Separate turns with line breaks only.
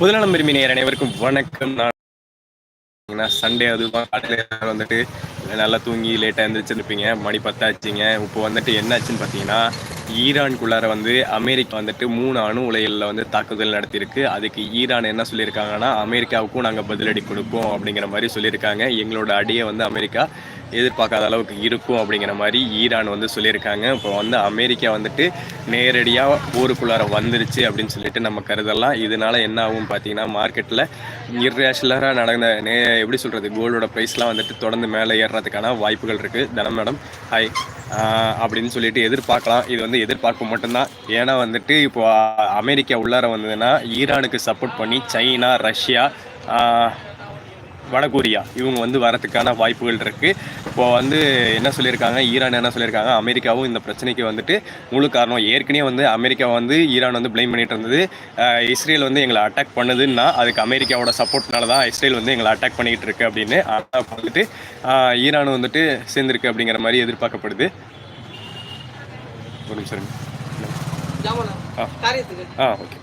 முதலாம் பெருமினியர் அனைவருக்கும் வணக்கம். நான் சண்டே அதுவும் காலையில் வந்துட்டு நல்லா தூங்கி லேட்டாக எழுந்திரிச்சிருப்பீங்க மணி பத்தாச்சுங்க. இப்போ வந்துட்டு என்னாச்சுன்னு பார்த்தீங்கன்னா ஈரான்குள்ளார வந்து அமெரிக்கா வந்துட்டு மூணு அணு உலைகளில் வந்து தாக்குதல் நடத்தியிருக்கு. அதுக்கு ஈரான் என்ன சொல்லியிருக்காங்கன்னா அமெரிக்காவுக்கும் நாங்கள் பதிலடி கொடுப்போம் அப்படிங்கிற மாதிரி சொல்லியிருக்காங்க. எங்களோட அடியை வந்து அமெரிக்கா எதிர்பார்க்காத அளவுக்கு இருக்கும் அப்படிங்கிற மாதிரி ஈரான் வந்து சொல்லியிருக்காங்க. இப்போ வந்து அமெரிக்கா வந்துட்டு நேரடியாக ஊருக்குள்ளார வந்துருச்சு அப்படின்னு சொல்லிட்டு நம்ம கருதலாம். இதனால என்ன ஆகும் பார்த்தீங்கன்னா மார்க்கெட்டில் இர்ரேஷனலாக நடந்த நே எப்படி சொல்கிறது கோல்டோட ப்ரைஸ்லாம் வந்துட்டு தொடர்ந்து மேலே ஏறுறதுக்கான வாய்ப்புகள் இருக்குது தனம் மேடம் ஹாய் அப்படின்னு சொல்லிட்டு எதிர்பார்க்கலாம். இது வந்து எதிர்பார்ப்பு மட்டும்தான். ஏன்னா வந்துட்டு இப்போ அமெரிக்கா உள்ளார வந்ததுன்னா ஈரானுக்கு சப்போர்ட் பண்ணி சைனா ரஷ்யா வடகொரியா. இவங்க வந்து வரதுக்கான வாய்ப்புகள் இருக்குது இப்போ வந்து என்ன சொல்லியிருக்காங்க? ஈரான் என்ன சொல்லியிருக்காங்க? அமெரிக்காவும் இந்த பிரச்சனைக்கு வந்துட்டு முழு காரணம். ஏற்கனவே வந்து அமெரிக்கா வந்து ஈரான் வந்து ப்ளைம் பண்ணிட்டு இருந்தது. இஸ்ரேல் வந்து எங்களை அட்டாக் பண்ணுதுன்னா அதுக்கு அமெரிக்காவோட சப்போர்ட்னால தான் இஸ்ரேல் வந்து எங்களை அட்டாக் பண்ணிக்கிட்டு இருக்கு அப்படின்னு. ஆனால் வந்துட்டு ஈரான் வந்துட்டு சேர்ந்துருக்கு அப்படிங்கிற மாதிரி எதிர்பார்க்கப்படுது. ஒரு நிமிஷம் ஆ.
காரியத்துக்கு.
ஆ ஓகே.